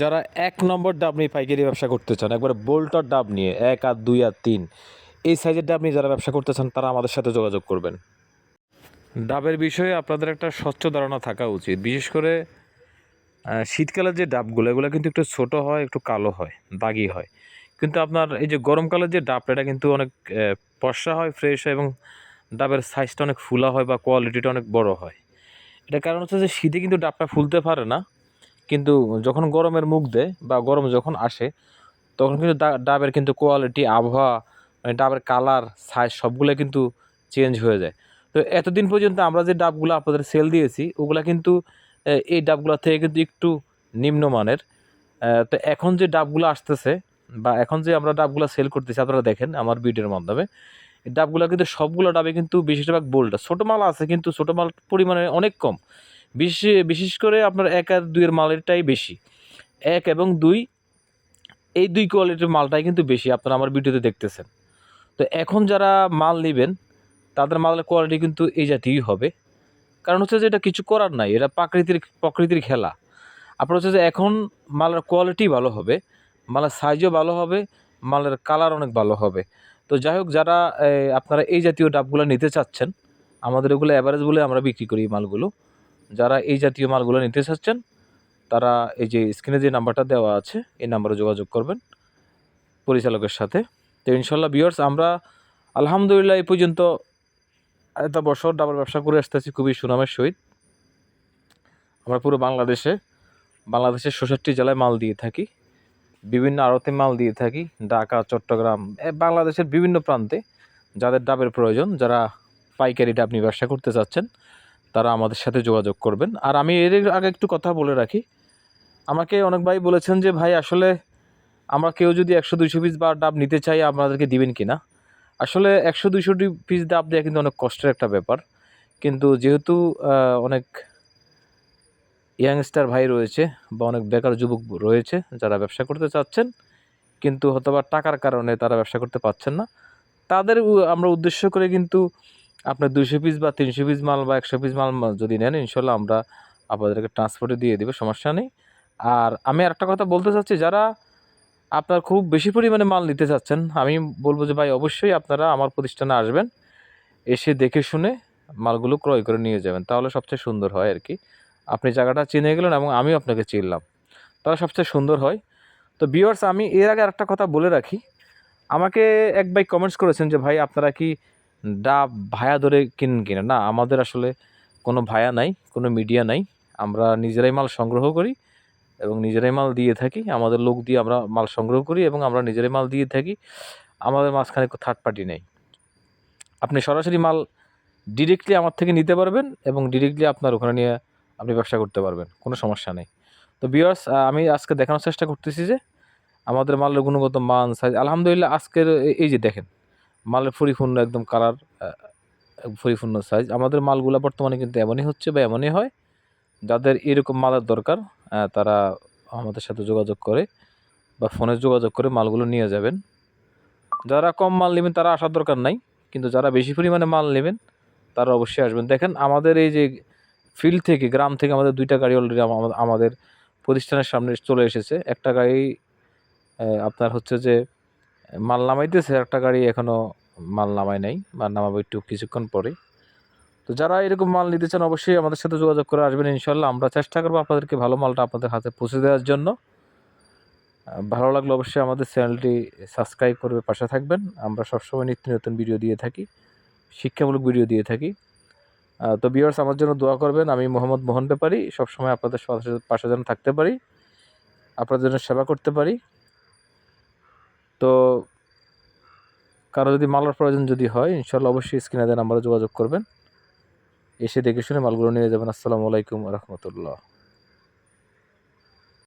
যারা এক নম্বর ডাব নিয়ে পাইকারি ব্যবসা করতে চান, একবারে বোল্টার ডাব নিয়ে, এক আর দুই আর তিন, এই সাইজের ডাব নিয়ে যারা ব্যবসা করতে চান, তারা আমাদের সাথে যোগাযোগ করবেন। ডাবের বিষয়ে আপনাদের একটা স্বচ্ছ ধারণা থাকা উচিত। বিশেষ করে শীতকালের যে ডাবগুলো, এগুলো কিন্তু একটু ছোট হয়, একটু কালো হয়, দাগি হয়। কিন্তু আপনার এই যে গরমকালের যে ডাবটা, এটা কিন্তু অনেক পশা হয় ফ্রেশ হয় এবং ডাবের সাইজটা অনেক ফুলা হয় বা কোয়ালিটিটা অনেক বড় হয়। এটা কারণ হচ্ছে যে শীতে কিন্তু ডাবটা ফুলতে পারে না। কিন্তু যখন গরমের মুখ দেয় বা গরম যখন আসে, তখন কিন্তু ডাবের কিন্তু কোয়ালিটি আবহাওয়া মানে ডাবের কালার সাইজ সবগুলো কিন্তু চেঞ্জ হয়ে যায়। তো এতদিন পর্যন্ত আমরা যে ডাবগুলো আপনাদের সেল দিয়েছি, ওগুলা কিন্তু এই ডাবগুলো থেকে কিন্তু একটু নিম্নমানের। তো এখন যে ডাবগুলো আসতেছে বা এখন যে আমরা ডাবগুলো সেল করতেছি, আপনারা দেখেন আমার ভিডিওর মাধ্যমে ডাবগুলো কিন্তু সবগুলো ডাবে কিন্তু বেশিরভাগ বোল্ডা ছোটো মাল আছে কিন্তু ছোটো মাল পরিমাণে অনেক কম। বিশেষ বিশেষ করে আপনার এক আর দুইয়ের মালেরটাই বেশি। এক এবং দুই, এই দুই কোয়ালিটির মালটাই কিন্তু বেশি, আপনারা আমার ভিডিওতে দেখতেছেন। তো এখন যারা মাল নেবেন, তাদের মালের কোয়ালিটি কিন্তু এই জাতীয়ই হবে। কারণ হচ্ছে যে এটা কিছু করার নাই, এটা প্রাকৃতিক প্রকৃতির খেলা। আপনার হচ্ছে যে এখন মালের কোয়ালিটি ভালো হবে, মালের সাইজও ভালো হবে, মালের কালার অনেক ভালো হবে। তো যাই হোক, যারা আপনারা এই জাতীয় ডাবগুলো নিতে চাচ্ছেন, আমাদের এগুলো অ্যাভারেজ বলে আমরা বিক্রি করি এই মালগুলো। যারা এই জাতীয় মালগুলো নিতে চাচ্ছেন, তারা এই যে স্ক্রিনে যে নাম্বারটা দেওয়া আছে, এই নাম্বারে যোগাযোগ করবেন পরিচালকের সাথে। তো ইনশাল্লাহ বিয়ার্স আমরা আলহামদুলিল্লাহ এই পর্যন্ত এত বছর ডাবল ব্যবসা করে আসতেছি, খুবই সুনামের সহিত। আমরা পুরো বাংলাদেশে, বাংলাদেশের ষষট্টি জেলায় মাল দিয়ে থাকি, বিভিন্ন আড়তে মাল দিয়ে থাকি, ঢাকা, চট্টগ্রাম বাংলাদেশের বিভিন্ন প্রান্তে যাদের ডাবের প্রয়োজন, যারা পাইকারি ডাব নিয়ে ব্যবসা করতে চাচ্ছেন তারা আমাদের সাথে যোগাযোগ করবেন। আর আমি এর আগে একটু কথা বলে রাখি। আমাকে অনেক ভাই বলেছেন যে, ভাই, আসলে আমরা কেউ যদি একশো দুইশো পিস বা ডাব নিতে চাই, আপনাদেরকে দিবেন কি না আসলে একশো দুইশো পিস ডাব দেওয়া কিন্তু অনেক কষ্টের একটা ব্যাপার। কিন্তু যেহেতু অনেক ইয়াংস্টার ভাই রয়েছে বা অনেক বেকার যুবক রয়েছে যারা ব্যবসা করতে চাচ্ছেন, কিন্তু হয়তোবা টাকার কারণে তারা ব্যবসা করতে পারছেন না, তাদের আমরা উদ্দেশ্য করে কিন্তু আপনার দুশো পিস বা তিনশো পিস মাল বা একশো পিস মাল যদি নেন, ইনশাল্লাহ আমরা আপনাদেরকে ট্রান্সপোর্টে দিয়ে দেবো, সমস্যা নেই। আর আমি একটা কথা বলতে চাচ্ছি, যারা আপনার খুব বেশি পরিমাণে মাল নিতে চাচ্ছেন, আমি বলব যে ভাই, অবশ্যই আপনারা আমার প্রতিষ্ঠানে আসবেন, এসে দেখে শুনে মালগুলো ক্রয় করে নিয়ে যাবেন। তাহলে সবচেয়ে সুন্দর হয় আর কি। আপনি জায়গাটা চিনে গেলেন এবং আমিও আপনাকে চিনলাম। তাহলে সবচেয়ে সুন্দর হয়। তো বিয়ার্স আমি এর আগে একটা কথা বলে রাখি। আমাকে এক ভাই কমেন্টস করেছেন যে, ভাই, আপনারা কি ডাব ভায়া ধরে কিনেন কিনা? না, আমাদের আসলে কোনো ভায়া নাই, কোনো মিডিয়া নাই। আমরা নিজেরাই মাল সংগ্রহ করি এবং নিজেরাই মাল দিয়ে থাকি। আমাদের লোক দিয়ে আমরা মাল সংগ্রহ করি এবং আমরা নিজেরাই মাল দিয়ে থাকি। আমাদের মাঝখানে থার্ড পার্টি নেই। আপনি সরাসরি মাল ডিরেক্টলি আমার থেকে নিতে পারবেন এবং ডিরেক্টলি আপনার ওখানে নিয়ে আপনি ব্যবসা করতে পারবেন। কোনো সমস্যা নেই। তো বিয়ার্স আমি আজকে দেখানোর চেষ্টা করতেছি যে আমাদের মালের গুণগত মান সাইজ আলহামদুলিল্লাহ আজকের এই যে দেখেন মালের পরিপূর্ণ একদম কালার পরিপূর্ণ সাইজ আমাদের মালগুলো বর্তমানে কিন্তু এমনই হচ্ছে বা এমনই হয়, যাদের এরকম মালের দরকার তারা আমাদের সাথে যোগাযোগ করে বা ফোনে যোগাযোগ করে মালগুলো নিয়ে যাবেন। যারা কম মাল নেবেন তারা আসার দরকার নাই, কিন্তু যারা বেশি পরিমাণে মাল নেবেন, তারা অবশ্যই আসবেন। দেখেন, আমাদের এই যে ফিল্ড থেকে, গ্রাম থেকে আমাদের দুইটা গাড়ি অলরেডি আমাদের প্রতিষ্ঠানের সামনে চলে এসেছে। একটা গাড়ি আপনার হচ্ছে যে মাল নামাইতেছে, একটা গাড়ি এখনও মাল নামায় নাই, মাল নামাবো একটু কিছুক্ষণ পরে। তো যারা এরকম মাল নিতে চান অবশ্যই আমাদের সাথে যোগাযোগ করে আসবেন ইনশাল্লাহ আমরা চেষ্টা করব আপনাদেরকে ভালো মালটা আপনাদের হাতে পৌঁছে দেওয়ার জন্য। ভালো লাগলে অবশ্যই আমাদের চ্যানেলটি সাবস্ক্রাইব করবে পাশে থাকবেন। আমরা সবসময় নিত্য নতুন ভিডিও দিয়ে থাকি, শিক্ষামূলক ভিডিও দিয়ে থাকি। তো বিয়ার্স আমার জন্য দোয়া করবেন, আমি মোহাম্মদ মোহন ব্যাপারী, সবসময় আপনাদের পাশে যেন থাকতে পারি, আপনাদের জন্য সেবা করতে পারি। তো কারও যদি মালার প্রয়োজন যদি হয় ইনশাল্লাহ অবশ্যই স্ক্রিনে দেন নাম্বারে যোগাযোগ করবেন। এসে দেখে শুনে মালগুলো নিয়ে যাবেন। আসসালামু আলাইকুম রহমতুল্লাহ।